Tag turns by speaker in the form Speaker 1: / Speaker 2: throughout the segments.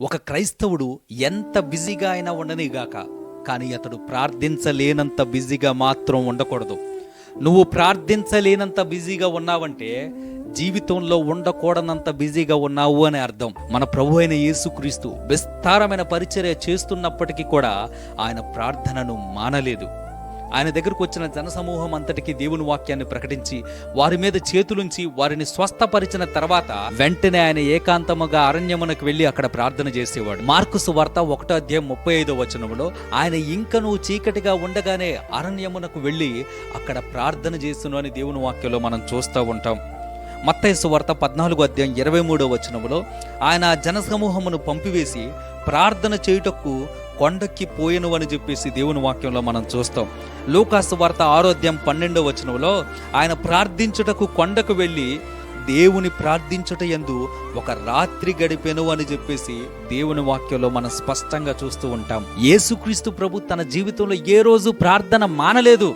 Speaker 1: ఒక క్రైస్తవుడు ఎంత బిజీగా అయినా ఉండనిగాక కానీ అతడు ప్రార్థించలేనంత బిజీగా మాత్రం ఉండకూడదు. నువ్వు ప్రార్థించలేనంత బిజీగా ఉన్నావంటే జీవితంలో ఉండకూడనంత బిజీగా ఉన్నావు అని అర్థం. మన ప్రభు అయిన యేసుక్రీస్తు విస్తారమైన పరిచర్య చేస్తున్నప్పటికీ కూడా ఆయన ప్రార్థనను మానలేదు. ఆయన దగ్గరకు వచ్చిన జనసమూహం అంతటికి దేవుని వాక్యాన్ని ప్రకటించి వారి మీద చేతులుంచి వారిని స్వస్థపరిచిన తర్వాత వెంటనే ఆయన ఏకాంతముగా అరణ్యమునకు వెళ్ళి అక్కడ ప్రార్థన చేసేవాడు. మార్కుసు వార్త ఒకటో అధ్యాయం ముప్పై ఐదో వచనంలో ఆయన ఇంకను చీకటిగా ఉండగానే అరణ్యమునకు వెళ్ళి అక్కడ ప్రార్థన చేస్తును అని దేవుని వాక్యంలో మనం చూస్తూ ఉంటాం. మత్తయ్య వార్త పద్నాలుగు అధ్యాయం ఇరవై మూడో వచనములో ఆయన జనసమూహమును పంపివేసి ప్రార్థన చేయుటకు కొండకి పోయెను అని చెప్పేసి దేవుని వాక్యంలో మనం చూస్తాం. లూకాసు వార్త ఆరోగ్యం పన్నెండో వచనంలో ఆయన ప్రార్థించుటకు కొండకు వెళ్ళి దేవుని ప్రార్థించుట ఎందు ఒక రాత్రి గడిపెను అని చెప్పేసి దేవుని వాక్యంలో మనం స్పష్టంగా చూస్తూ ఉంటాం. యేసుక్రీస్తు ప్రభు తన జీవితంలో ఏ రోజు ప్రార్థన మానలేదు.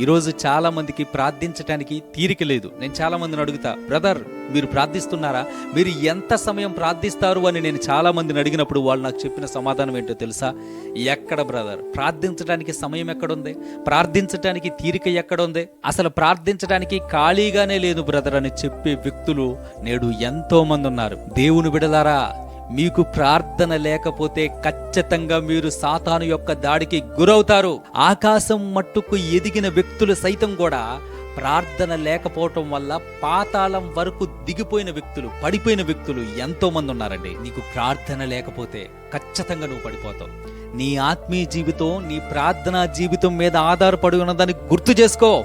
Speaker 1: ఈరోజు చాలా మందికి ప్రార్థించడానికి తీరిక లేదు. నేను చాలా మందిని అడుగుతా బ్రదర్ మీరు ప్రార్థిస్తున్నారా? మీరు ఎంత సమయం ప్రార్థిస్తారు? అని నేను చాలా మందిని అడిగినప్పుడు వాళ్ళు నాకు చెప్పిన సమాధానం ఏంటో తెలుసా? ఎక్కడ బ్రదర్? ప్రార్థించడానికి సమయం ఎక్కడుంది? ప్రార్థించడానికి తీరిక ఎక్కడుంది? అసలు ప్రార్థించడానికి ఖాళీగానే లేదు బ్రదర్ అని చెప్పే వ్యక్తులు నేడు ఎంతో మంది ఉన్నారు. దేవుని బిడలారా మీకు ప్రార్థన లేకపోతే ఖచ్చితంగా మీరు సాతాను యొక్క దాడికి గురవుతారు. ఆకాశం మట్టుకు ఎదిగిన వ్యక్తులు సైతం కూడా ప్రార్థన లేకపోవటం వల్ల పాతాళం వరకు దిగిపోయిన వ్యక్తులు పడిపోయిన వ్యక్తులు ఎంతో మంది ఉన్నారండి. నీకు ప్రార్థన లేకపోతే ఖచ్చితంగా నువ్వు పడిపోతావు. నీ ఆత్మీయ జీవితం నీ ప్రార్థనా జీవితం మీద ఆధారపడి ఉన్నదని గుర్తు చేసుకో.